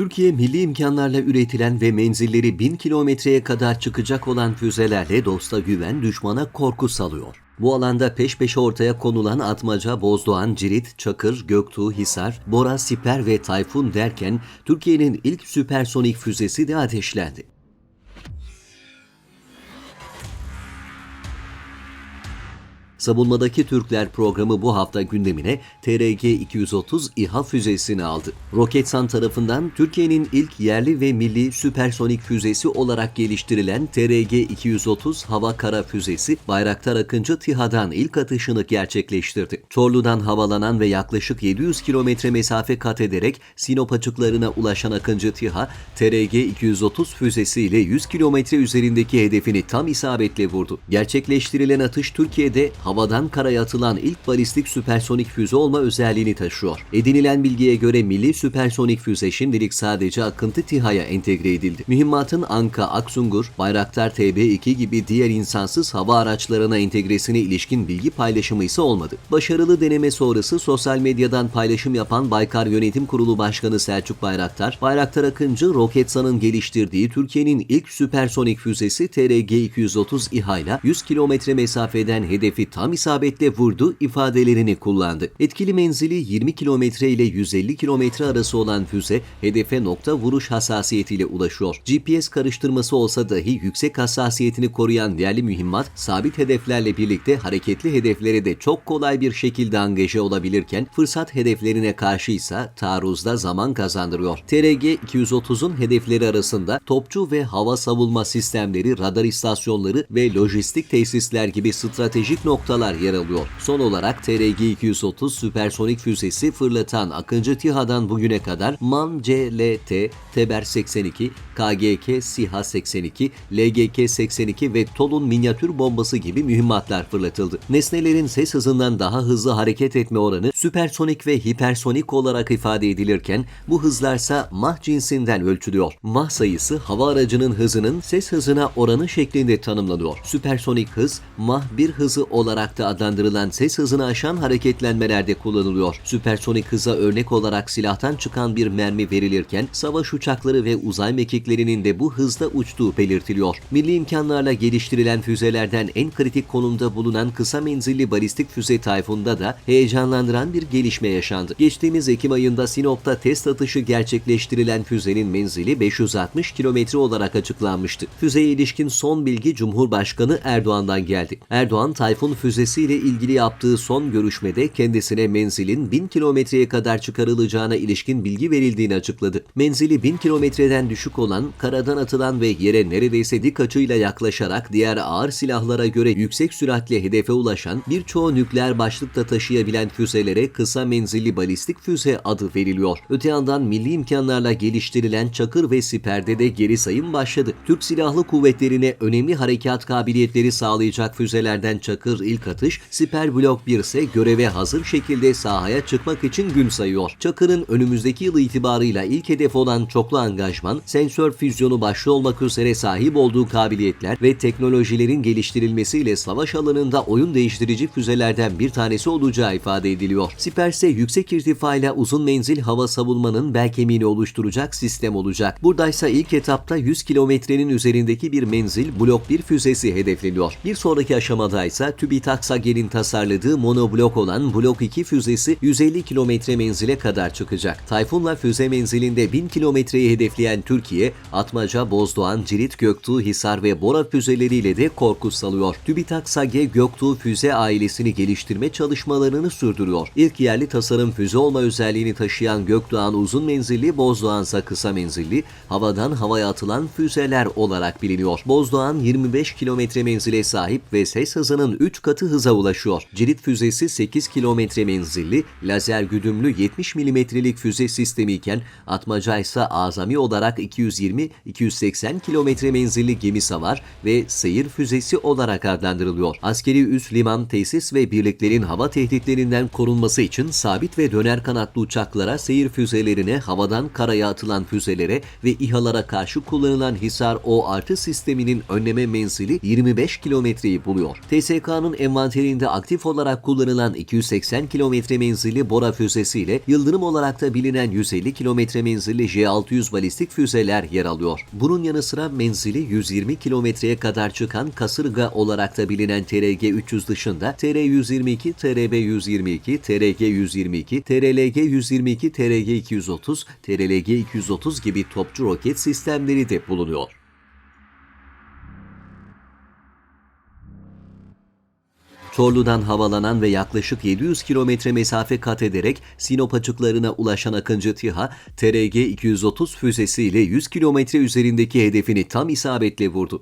Türkiye milli imkanlarla üretilen ve menzilleri 1000 kilometreye kadar çıkacak olan füzelerle dosta güven, düşmana korku salıyor. Bu alanda peş peşe ortaya konulan Atmaca, Bozdoğan, Cirit, Çakır, Göktuğ, Hisar, Bora, Siper ve Tayfun derken Türkiye'nin ilk süpersonik füzesi de ateşlendi. Savunmadaki Türkler programı bu hafta gündemine TRG-230 İHA füzesini aldı. Roketsan tarafından Türkiye'nin ilk yerli ve milli süpersonik füzesi olarak geliştirilen TRG-230 hava kara füzesi Bayraktar Akıncı TİHA'dan ilk atışını gerçekleştirdi. Çorlu'dan havalanan ve yaklaşık 700 kilometre mesafe kat ederek Sinop açıklarına ulaşan Akıncı TİHA, TRG-230 füzesiyle 100 kilometre üzerindeki hedefini tam isabetle vurdu. Gerçekleştirilen atış Türkiye'de havadan karaya atılan ilk balistik süpersonik füze olma özelliğini taşıyor. Edinilen bilgiye göre milli süpersonik füze şimdilik sadece Akıntı TİHA'ya entegre edildi. Mühimmatın Anka, Aksungur, Bayraktar TB2 gibi diğer insansız hava araçlarına entegresine ilişkin bilgi paylaşımı ise olmadı. Başarılı deneme sonrası sosyal medyadan paylaşım yapan Baykar Yönetim Kurulu Başkanı Selçuk Bayraktar, Bayraktar Akıncı, Roketsan'ın geliştirdiği Türkiye'nin ilk süpersonik füzesi TRG-230 İHA ile 100 kilometre mesafeden hedefi tam isabetle vurdu ifadelerini kullandı. Etkili menzili 20 kilometre ile 150 kilometre arası olan füze hedefe nokta vuruş hassasiyetiyle ulaşıyor. GPS karıştırması olsa dahi yüksek hassasiyetini koruyan değerli mühimmat sabit hedeflerle birlikte hareketli hedeflere de çok kolay bir şekilde angaje olabilirken fırsat hedeflerine karşı ise taarruzda zaman kazandırıyor. TRG-230'un hedefleri arasında topçu ve hava savunma sistemleri, radar istasyonları ve lojistik tesisler gibi stratejik noktalar yer alıyor. Son olarak TRG-230 süpersonik füzesi fırlatan Akıncı TİHA'dan bugüne kadar MAN CLT, Teber 82, KGK SİHA 82, LGK 82 ve TOL'un minyatür bombası gibi mühimmatlar fırlatıldı. Nesnelerin ses hızından daha hızlı hareket etme oranı süpersonik ve hipersonik olarak ifade edilirken bu hızlarsa Mach cinsinden ölçülüyor. Mach sayısı hava aracının hızının ses hızına oranı şeklinde tanımlanıyor. Süpersonik hız Mach 1 hızı olarak da adlandırılan ses hızını aşan hareketlenmelerde kullanılıyor. Süpersonik hıza örnek olarak silahtan çıkan bir mermi verilirken savaş uçakları ve uzay mekiklerinin de bu hızda uçtuğu belirtiliyor. Milli imkanlarla geliştirilen füzelerden en kritik konumda bulunan kısa menzilli balistik füze Tayfun'da da heyecanlandıran bir gelişme yaşandı. Geçtiğimiz Ekim ayında Sinop'ta test atışı gerçekleştirilen füzenin menzili 560 kilometre olarak açıklanmıştı. Füzeye ilişkin son bilgi Cumhurbaşkanı Erdoğan'dan geldi. Erdoğan, Tayfun füzesiyle ilgili yaptığı son görüşmede kendisine menzilin 1000 kilometreye kadar çıkarılacağına ilişkin bilgi verildiğini açıkladı. Menzili 1000 kilometreden düşük olan, karadan atılan ve yere neredeyse dik açıyla yaklaşarak diğer ağır silahlara göre yüksek süratle hedefe ulaşan, birçoğu nükleer başlıkta taşıyabilen füzelere kısa menzilli balistik füze adı veriliyor. Öte yandan milli imkanlarla geliştirilen Çakır ve Siper'de de geri sayım başladı. Türk Silahlı Kuvvetleri'ne önemli harekat kabiliyetleri sağlayacak füzelerden Çakır ilk atış, Siper Blok 1 ise göreve hazır şekilde sahaya çıkmak için gün sayıyor. Çakır'ın önümüzdeki yıl itibarıyla ilk hedef olan çoklu angajman, sensör füzyonu başta olmak üzere sahip olduğu kabiliyetler ve teknolojilerin geliştirilmesiyle savaş alanında oyun değiştirici füzelerden bir tanesi olacağı ifade ediliyor. Siper ise yüksek irtifayla uzun menzil hava savunmanın bel kemiğini oluşturacak sistem olacak. Buradaysa ilk etapta 100 kilometrenin üzerindeki bir menzil Blok 1 füzesi hedefleniyor. Bir sonraki aşamada ise TÜBİTAK SAGE'nin tasarladığı monoblok olan Blok 2 füzesi 150 kilometre menzile kadar çıkacak. Tayfun'la füze menzilinde 1000 kilometreyi hedefleyen Türkiye, Atmaca, Bozdoğan, Cirit, Göktuğ, Hisar ve Bora füzeleriyle de korku salıyor. TÜBİTAK SAGE Göktuğ füze ailesini geliştirme çalışmalarını sürdürüyor. İlk yerli tasarım füze olma özelliğini taşıyan Gökdoğan uzun menzilli, Bozdoğan ise kısa menzilli, havadan havaya atılan füzeler olarak biliniyor. Bozdoğan 25 kilometre menzile sahip ve ses hızının 3 katı hıza ulaşıyor. Cirit füzesi 8 kilometre menzilli, lazer güdümlü 70 milimetrelik füze sistemi iken Atmaca ise azami olarak 220-280 kilometre menzilli gemi savar ve seyir füzesi olarak adlandırılıyor. Askeri üs, liman, tesis ve birliklerin hava tehditlerinden korunması için sabit ve döner kanatlı uçaklara, seyir füzelerine, havadan karaya atılan füzelere ve İHA'lara karşı kullanılan Hisar O artı sisteminin önleme menzili 25 kilometreyi buluyor. TSK'nın envanterinde aktif olarak kullanılan 280 kilometre menzilli Bora füzesiyle Yıldırım olarak da bilinen 150 kilometre menzilli J-600 balistik füzeler yer alıyor. Bunun yanı sıra menzili 120 kilometreye kadar çıkan kasırga olarak da bilinen TRG-300 dışında TR-122, TRB-122, TRG-122, TRLG-122, TRG-230, TRLG-230 gibi topçu roket sistemleri de bulunuyor. Çorlu'dan havalanan ve yaklaşık 700 kilometre mesafe kat ederek Sinop açıklarına ulaşan Akıncı TİHA, TRG-230 füzesiyle 100 kilometre üzerindeki hedefini tam isabetle vurdu.